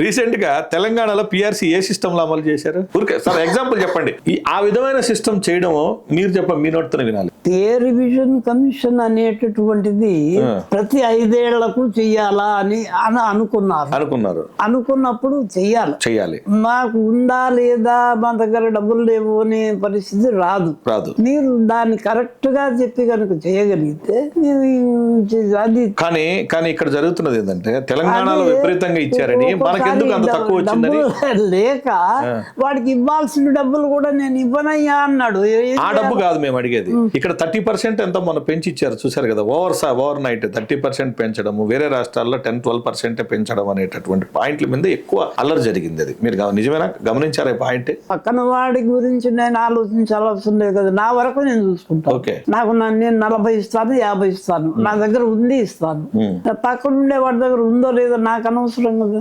రీసెంట్గా తెలంగాణలో పిఆర్సీ ఏ సిస్టమ్లో అమలు చేశారు? ఊరికే సార్ ఎగ్జాంపుల్ చెప్పండి. ఈ ఆ విధమైన సిస్టమ్ చేయడం మీరు చెప్పండి మీ నోటితో వినాలి. ఏ రివిజన్ కమిషన్ అనేటటువంటిది. ప్రతి ఐదేళ్ళకు చెయ్యాలా అని అని అనుకున్నారు. అనుకున్నారు. అనుకున్నప్పుడు చెయ్యాలి. చెయ్యాలి. మాకు ఉందా లేదా మా దగ్గర డబ్బులు లేవు అనే పరిస్థితి రాదు. రాదు. మీరు దాన్ని కరెక్ట్గా చెప్పి కనుక చేయగలిగితే అది కానీ కానీ ఇక్కడ జరుగుతున్నది ఏంటంటే తెలంగాణలో విపరీతంగా ఇచ్చారని మనకెందుకు అంత తక్కువ వచ్చిందని డబ్బులు లేక వాడికి ఇవ్వాల్సిన డబ్బులు కూడా నేను ఇవ్వనయ్యా అన్నాడు. ఆ డబ్బు కాదు మేము అడిగేది. ఇక్కడ థర్టీ పర్సెంట్ ఎంతో మొన్న పెంచి ఇచ్చారు చూసారు కదా? Over overnight thirty percent పెంచడము వేరే రాష్ట్రాల్లో టెన్ ట్వెల్వ్ పర్సెంట్ పెంచడం అనేటటువంటి పాయింట్ల మీద ఎక్కువ అల్లరి జరిగింది అది. మీరు నిజమేనా? గమనించారా పాయింట్? పక్కన వాడి గురించి నేను ఆలోచించాల్సిన లేదు కదా. నా వరకు నేను చూసుకుంటాను ఓకే. నాకు నేను నలభై ఇస్తాను యాభై ఇస్తాను. నా దగ్గర ఉంది ఇస్తాను. పక్కన ఉండే వాడి దగ్గర ఉందో లేదో నాకు అనవసరం కదా.